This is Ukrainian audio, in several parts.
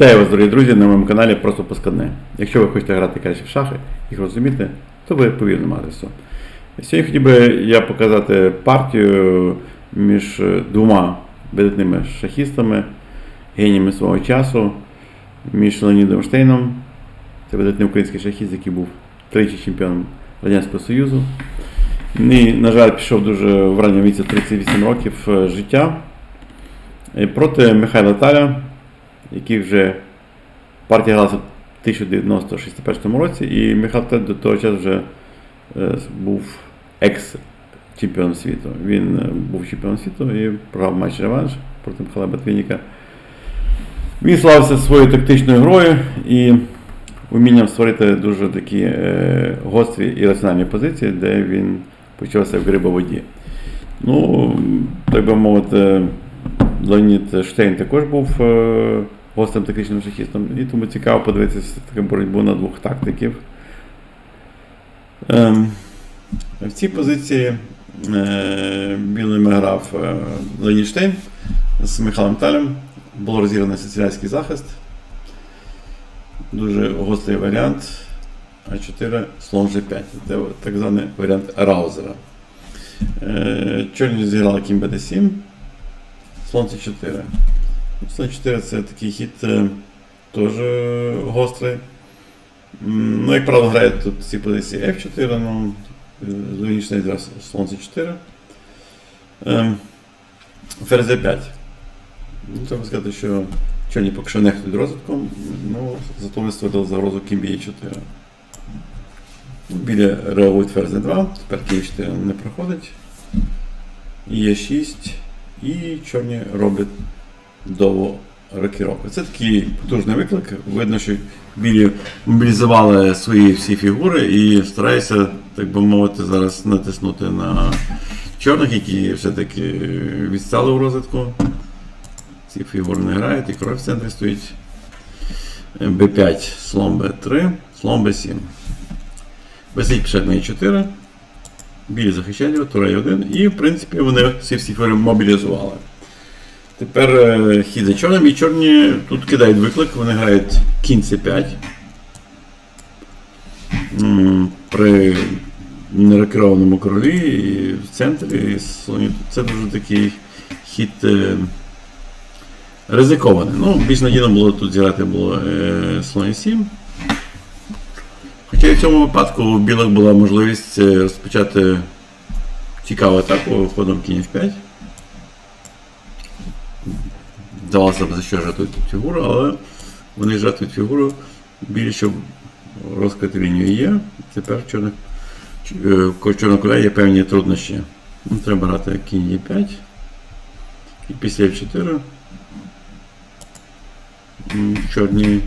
Вітаю вас, дорогі друзі, на моєму каналі Просто Паскадне. Якщо ви хочете грати краще в шахи, їх розуміти, то ви по вірному адресу. Сьогодні хотів би я показати партію між двома видатними шахістами, геніями свого часу, між Леонідом Штейном, це видатний український шахіст, який був тричі чемпіоном Радянського Союзу. І, на жаль, пішов дуже в ранньому віці 38 років життя. Проти Михайла Таля, який вже партія гралася в 1961 році, і Михайло Таль до того часу вже е, був екс-чемпіоном світу. Він е, був чемпіоном світу і програв матч реванш проти Михайла Батвініка. Він славився своєю тактичною грою і умінням створити дуже такі е, гострі і раціональні позиції, де він почався в грибоводі. Ну, так би мовити, Леонід Штейн також був е, гострим тактичним шахістом, і тому цікаво подивитися таку боротьбу на двох тактиків. Ем, в цій позиції е, білими грав е, Ленінштейн з Михайлом Талем. Було розіграно сицилійський захист. Дуже гострий варіант. А4 слон G5. Це так званий варіант Раузера. Е, Чорні зіграли кінь BD7. Слон C4. Слон 4 це такий хід е, теж е, гострий. Ну, як правило, грає тут ці позиції F4, ну, логічний зразу слон C4. Ем, Ферзь D5. Ну, треба сказати, що чорні поки що нехтують розвитком, ну, зато ви створили загрозу кінь B4. Ну, Біля реагують ферзь D2, тепер кінь 4 не проходить. Є 6 і чорні роблять довго рокіровку. Це такий потужний виклик. Видно, що білі мобілізували свої всі фігури і стараються, так би мовити, зараз натиснути на чорних, які все-таки відстали у розвитку. Ці фігури не грають, і кров в центрі стоїть. Б5, слон Б3, слон Б7. Б7 на Е4. Білі захищають Турей 1. І, в принципі, вони всі всі фігури мобілізували. Тепер е, хід за чорним, і чорні тут кидають виклик, вони грають кінь c5. При нерокерованому королі і в центрі. Це дуже такий хід е, ризикований. Ну, більш надійно було тут зіграти було е, слон 7. Хоча і в цьому випадку у білих була можливість розпочати цікаву атаку ходом кінь f5. Здавалося б, за що жартують фігуру, але вони жартують фігуру щоб розкрити лінію є. Тепер в чорних е, є певні труднощі. Ну, Треба грати кінь Е5. І після F4 м, чорні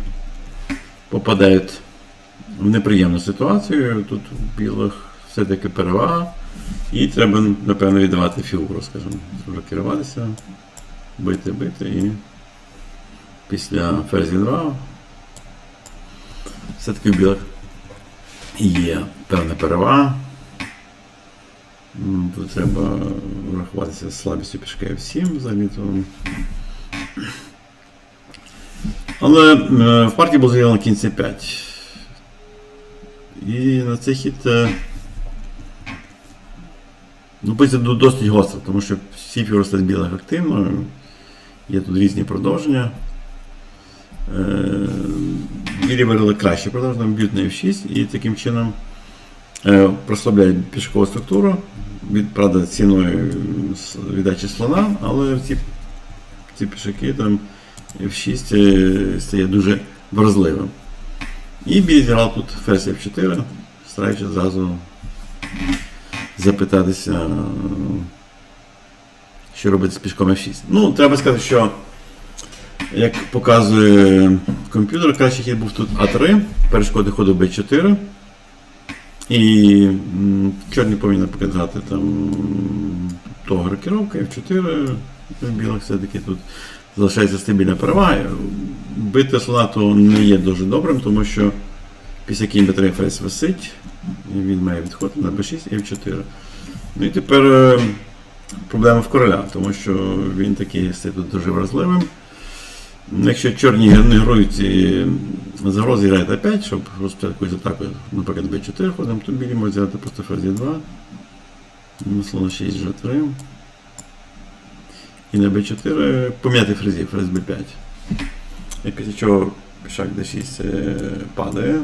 попадають в неприємну ситуацію. Тут у білих все-таки перевага. І треба, напевно, віддавати фігуру, скажімо, рокеруватися, бити, бити і після ферзі 2 все-таки у білих є певна перевага. Тут треба врахуватися слабістю пішки F7 взагалі. Але е, в партії було заявлено кінь C5. І на цей хід е, ну, позиція досить гостра, тому що всі фігури стають білих активно. Є тут різні продовження. Е, Білі вирили краще продовження, б'ють на F6 і таким чином е, прослабляють пішкову структуру, від, правда, ціною віддачі слона, але ці, ці пішаки там F6 е, стає дуже вразливим. І білі зіграв тут ферзь F4, стараючись зразу запитатися, е, що робити з пішком F6. Ну, треба сказати, що як показує комп'ютер, кращий хід був тут А3, перешкоди ходу Б4. І чорні повинні показати там того рокіровка, F4. В білих все-таки тут залишається стабільна перевага. Бити сонату не є дуже добрим, тому що після кінь Б3 фрейс висить, він має відходити на Б6 і F4. Ну і тепер е, проблема в короля, тому що він такий стає тут дуже вразливим. Якщо чорні не грають і загрози грають А5, щоб розпочати якусь атаку, наприклад, Б4 ходом, то білі можуть взяти просто ферзь 2 на слон 6 G3. І на Б4 поміняти фрезів, фрез Б5. І після чого пішак D6 е, падає.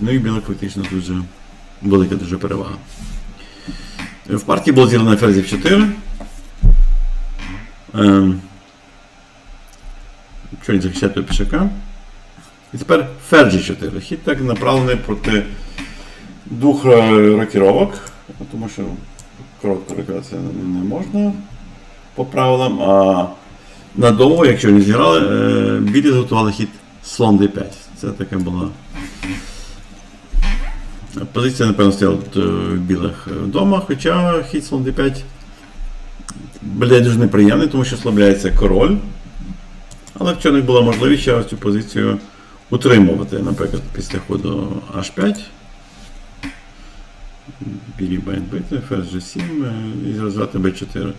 Ну і білик фактично дуже велика дуже перевага. В партії було зіграно ферзів 4. Ем, Чорні захищають пішака. І тепер ферзь 4. Хід так направлений проти двох е, рокіровок, тому що коротко рокувати не можна по правилам, а надовго, якщо не зіграли, е, білі зготували хід слон d5. Це така була. Позиція, напевно, стояла е, в білих вдома, хоча хід слон d5 буде дуже неприємний, тому що слабляється король. Але в чорних була можливість ще цю позицію утримувати, наприклад, після ходу H5. Білі бити, ферзь G7 е, і розвивати B4.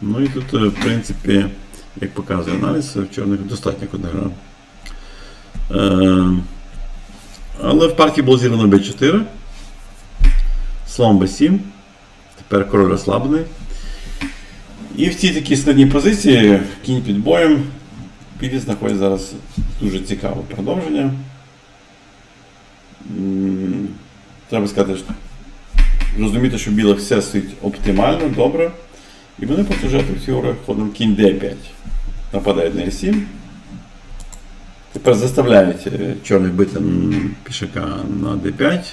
Ну і тут, е, в принципі, як показує аналіз, в чорних достатньо куди гра. Е, але в партії було зіграно B4. Слон B7. Тепер король розслаблений. І в цій такій складній позиції кінь під боєм. Білі знаходить зараз дуже цікаве продовження. Треба сказати, що розуміти, що білих все стоїть оптимально, добре. І вони просто жертвують фігури ходом кінь d5. Нападають на e7. Заставляють е, чорних бити пішака на d5.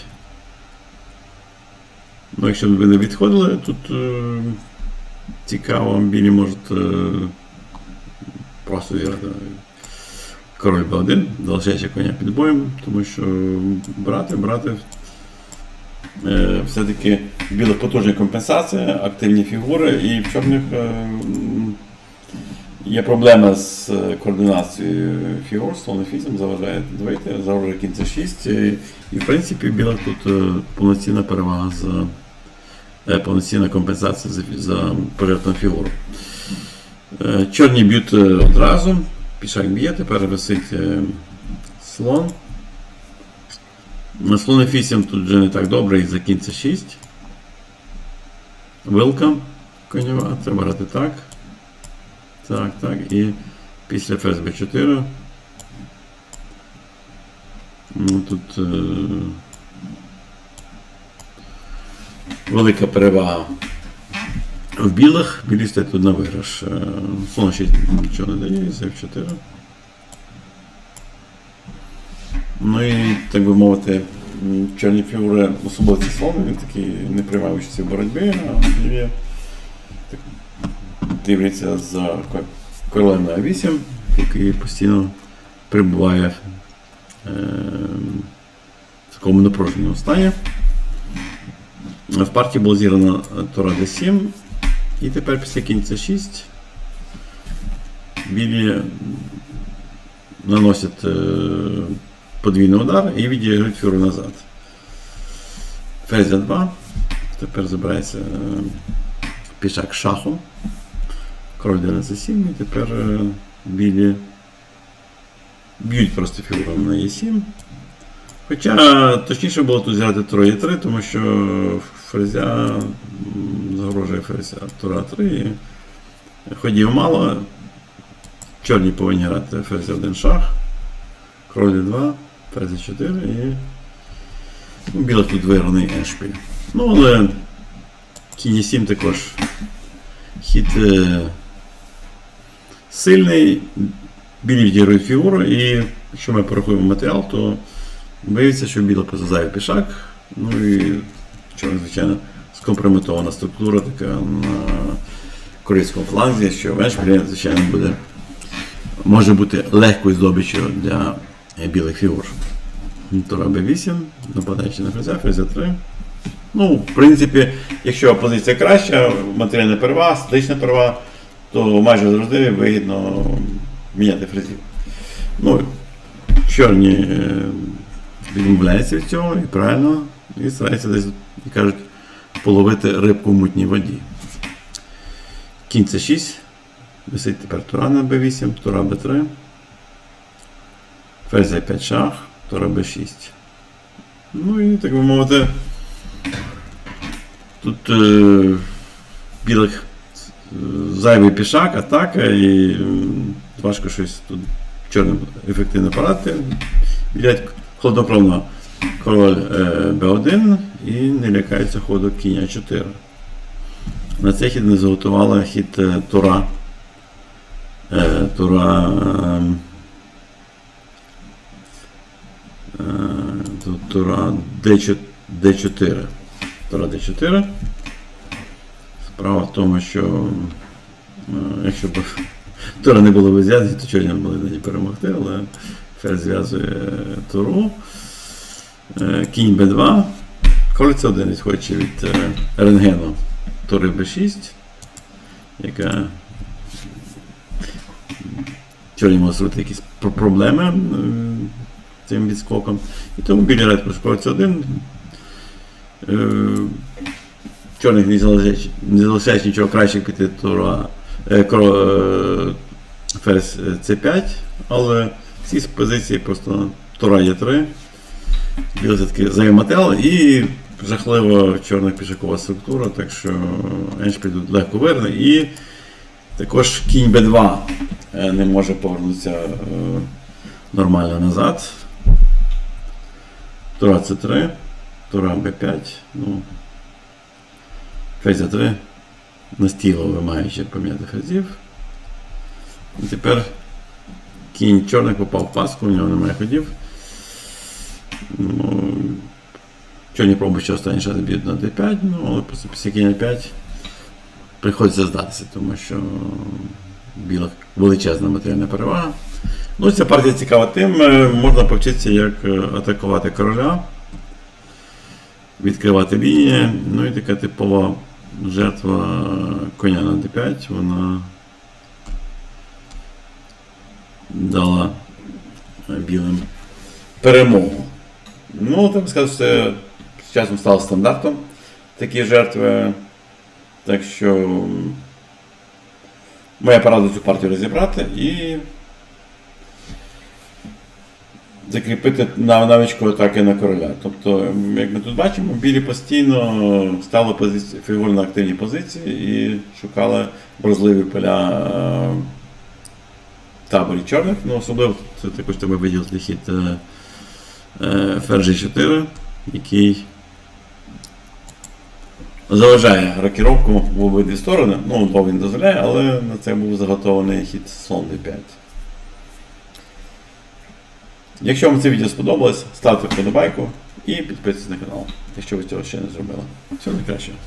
Ну, якщо б ви не відходили, тут е, цікаво, білі можуть е, просто зіграти король b1, залишаючи коня під боєм, тому що брати, брати е, все-таки в білих потужна компенсація, активні фігури, і в чорних е, є проблема з е, координацією фігур, слонофізм заважає двойти, заважає кінця 6. І, і в принципі в білих тут е, повноцінна перевага за е, повноцінна компенсація за, за польотну фігуру. Е, Чорні б'ють е, одразу, пішак б'є, тепер висить е, слон. Слон F8 тут вже не так добре, і за кінця 6. Вилка коньова, треба грати так. Так, так. І після ферзь b4. Ну, тут е, велика перевага в білих. Білі стоять тут на виграш. Е, Слон 6 нічого не дає, з F4. Ну і, так би мовити, чорні фігури, особливо слон, він такий не приймає участі в боротьбі, а так, дивляться за ко- королем на 8, який постійно перебуває е, в такому напруженому стані. В партії було зіграно Тора D7, і тепер після кінця 6 білі наносять е, подвійний удар і відіграють фігуру назад. Ферзь 2. Тепер забирається е, пішак шахом. Король йде 7 і тепер е, білі б'ють просто фігуром на Е7. Хоча точніше було тут взяти Тура Е3, тому що ферзя загрожує ферзя Тура 3. і Ходів мало. Чорні повинні грати ферзь 1 шах. Король 2, ферзь 4 і ну, білих тут виграний еншпіль. Ну, але кінь 7 також хід е, сильний, білі відіграють фігуру, і якщо ми порахуємо матеріал, то виявиться, що біло зайвий пішак. Ну і чорна, звичайно, скомпрометована структура така на корейському фланзі, що веншпілі, звичайно, буде може бути легкою здобиччю для білих фігур. Тура Б8, нападаючи на ферзя, ферзя 3. Ну, в принципі, якщо позиція краща, матеріальна перевага, статична перевага, то майже завжди вигідно міняти фрезів. Ну, чорні е, відмовляються від цього і правильно, і стараються десь, як кажуть, половити рибку в мутній воді. Кінь це 6, Висить тепер тура на b8, тура b3. Ферзь 5 шах, тура b6. Ну і так би мовити. Тут е, білих зайвий пішак, атака, і важко щось тут чорним ефективно порадити. Білять хладнокровно король е, b1 і не лякається ходу кінь а4. На цей хід не заготувала хід е, тура. Е, тура. ем, тура D4, D4. Тура D4. Справа в тому, що е, якщо б тура не було б зв'язані, то могли на ній перемогти, але ферзь зв'язує туру. Е, Кінь b2. Король c 1 відходячи від е, рентгену тури b6, яка чорні можуть зробити якісь проблеми е, цим відскоком. І тому білі c 1 Е, Чорних не залишається, не залишається нічого краще як піти тура кро- е, ферзь c5, але ці з позиції просто тура є 3 Білий все-таки займател і жахлива чорна пішакова структура, так що Еншпіль легко вигране. І також кінь b2 е, не може повернутися е, нормально назад. Тура c3, тура b5. Ну, ферзь a3. Настіло вимагаючи поміняти ферзів. І тепер кінь чорний попав в паску, у нього немає ходів. Ну, чорні пробують ще останній час б'ють на d5, ну, але просто після кінь 5 приходиться здатися, тому що біла величезна матеріальна перевага. Ну, ця партія цікава тим, е, можна повчитися, як е, атакувати короля, відкривати лінії. Ну і така типова жертва коня на d5, вона дала білим перемогу. Ну, так сказати, це з часом стало стандартом такі жертви. Так що моя порада цю партію розібрати і закріпити нав- навичку атаки на короля. Тобто, як ми тут бачимо, білі постійно стали позиції, фігурно активні позиції і шукали вразливі поля е, таборі чорних. Ну, особливо це також треба виділити хід. е, е, Ферзь 4, який заважає рокіровку в обидві сторони. Ну, він дозволяє, але на це був заготований хід слон d5. Якщо вам це відео сподобалось, ставте вподобайку і підписуйтесь на канал, якщо ви цього ще не зробили. Всього найкращого.